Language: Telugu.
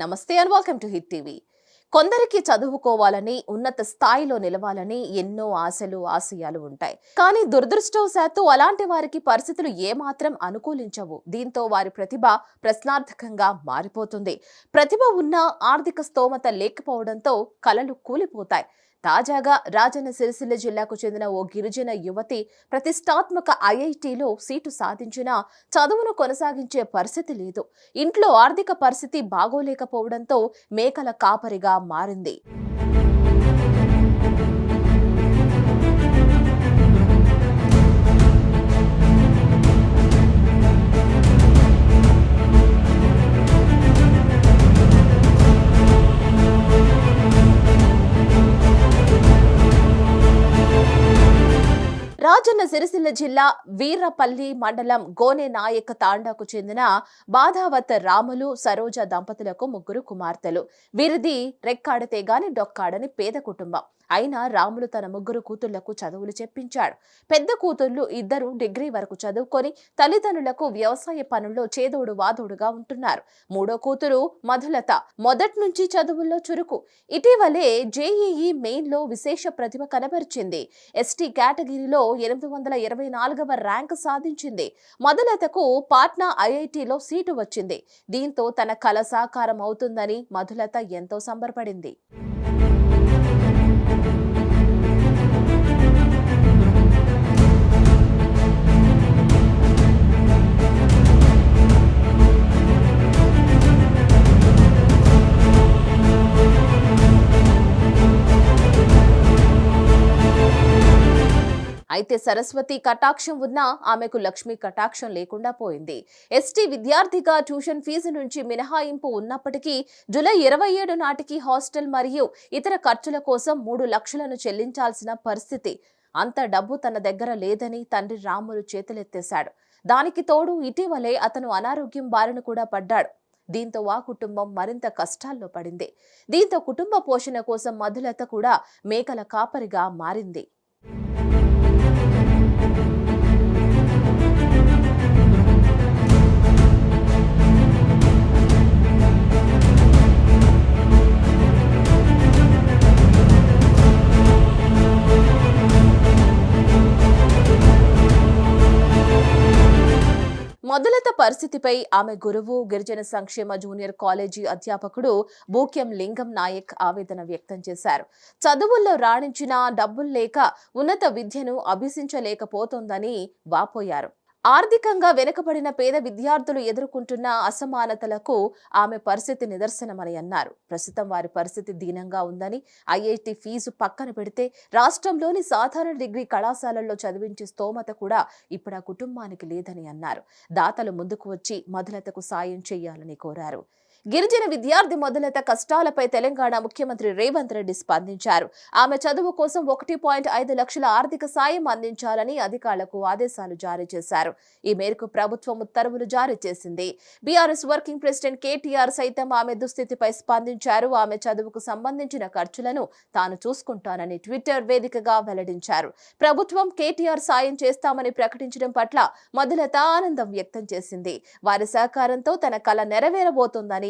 నమస్తే and welcome to hit TV కొందరికి చదువుకోవాలని ఉన్నత స్థాయిలో నిలవాలని ఎన్నో ఆశలు ఆశయాలు ఉంటాయి. కానీ దురదృష్టవశాత్తు అలాంటి వారికి పరిస్థితులు ఏమాత్రం అనుకూలించవు. దీంతో వారి ప్రతిభ ప్రశ్నార్థకంగా మారిపోతుంది. ప్రతిభ ఉన్నా ఆర్థిక స్తోమత లేకపోవడంతో కలలు కూలిపోతాయి. తాజాగా రాజన్న సిరిసిల్ల జిల్లాకు చెందిన ఓ గిరిజన యువతి ప్రతిష్టాత్మక ఐఐటిలో సీటు సాధించినా చదువును కొనసాగించే పరిస్థితి లేదు. ఇంట్లో ఆర్థిక పరిస్థితి బాగోలేకపోవడంతో మేకల కాపరిగా మారింది. రాజన్న సిరిసిల్ల జిల్లా వీర్రపల్లి మండలం గోనె నాయక తాండాకు చెందిన బాధావత్ రాములు సరోజ దంపతులకు ముగ్గురు కుమార్తెలు. వీరిది రెక్కాడితే గాని డొక్కాడని పేద కుటుంబం. అయినా రాములు తన ముగ్గురు కూతుళ్ళకు చదువులు చెప్పించాడు. పెద్ద కూతుళ్ళు ఇద్దరు డిగ్రీ వరకు చదువుకొని తల్లిదండ్రులకు వ్యవసాయ పనుల్లో చేదోడు వాదోడుగా ఉంటున్నారు. మూడో కూతురు మధులత మొదటి నుంచి చదువుల్లో చురుకు. ఇటీవలే జేఈఈ మెయిన్లో విశేష ప్రతిభ కనబరిచింది. ఎస్టీ కేటగిరీలో ఎనిమిది వందల ఇరవై నాలుగవ ర్యాంక్ సాధించింది. మధులతకు పాట్నా ఐఐటిలో సీటు వచ్చింది. దీంతో తన కల సాకారం అవుతుందని మధులత ఎంతో సంబరపడింది. అయితే సరస్వతి కటాక్షం ఉన్నా ఆమెకు లక్ష్మి కటాక్షం లేకుండా పోయింది. ఎస్టీ విద్యార్థిగా ట్యూషన్ ఫీజు నుంచి మినహాయింపు ఉన్నప్పటికీ జూలై ఇరవై ఏడు నాటికి హాస్టల్ మరియు ఇతర ఖర్చుల కోసం మూడు లక్షలను చెల్లించాల్సిన పరిస్థితి. అంత డబ్బు తన దగ్గర లేదని తండ్రి రాములు చేతులెత్తేశాడు. దానికి తోడు ఇటీవలే అతను అనారోగ్యం బారిన కూడా పడ్డాడు. దీంతో ఆ కుటుంబం మరింత కష్టాల్లో పడింది. దీంతో కుటుంబ పోషణ కోసం మధులత కూడా మేకల కాపరిగా మారింది. మొదలత పరిస్థితిపై ఆమె గురువు గిరిజన సంక్షేమ జూనియర్ కాలేజీ అధ్యాపకుడు బూక్యం లింగం నాయక్ ఆవేదన వ్యక్తం చేశారు. చదువుల్లో రాణించిన డబ్బులు లేక ఉన్నత విద్యను అభ్యసించలేకపోతోందని వాపోయారు. ఆర్థికంగా వెనుకబడిన పేద విద్యార్థులు ఎదుర్కొంటున్న అసమానతలకు ఆమె పరిస్థితి నిదర్శనమని అన్నారు. ప్రస్తుతం వారి పరిస్థితి దీనంగా ఉందని ఐఐటి ఫీజు పక్కన పెడితే రాష్ట్రంలోని సాధారణ డిగ్రీ కళాశాలల్లో చదివించే స్తోమత కూడా ఇప్పుడు ఆ కుటుంబానికి లేదని అన్నారు. దాతలు ముందుకు వచ్చి మధులతకు సాయం చేయాలని కోరారు. గిరిజన విద్యార్థి మొదలత కష్టాలపై తెలంగాణ ముఖ్యమంత్రి రేవంత్ రెడ్డి స్పందించారు. ఆమె చదువు కోసం ఒకటి పాయింట్ ఐదు లక్షల ఆర్థిక సాయం అందించాలని అధికారులకు ఆదేశాలు జారీ చేశారు. ఈ మేరకు ప్రభుత్వం ఉత్తర్వులు జారీ చేసింది. బీఆర్ఎస్ వర్కింగ్ ప్రెసిడెంట్ కేటీఆర్ సైతం ఆమె దుస్థితిపై స్పందించారు. ఆమె చదువుకు సంబంధించిన ఖర్చులను తాను చూసుకుంటానని ట్విట్టర్ వేదికగా వెల్లడించారు. ప్రభుత్వం కేటీఆర్ సాయం చేస్తామని ప్రకటించడం పట్ల మొదలత ఆనందం వ్యక్తం చేసింది. వారి సహకారంతో తన కళ నెరవేరబోతోందని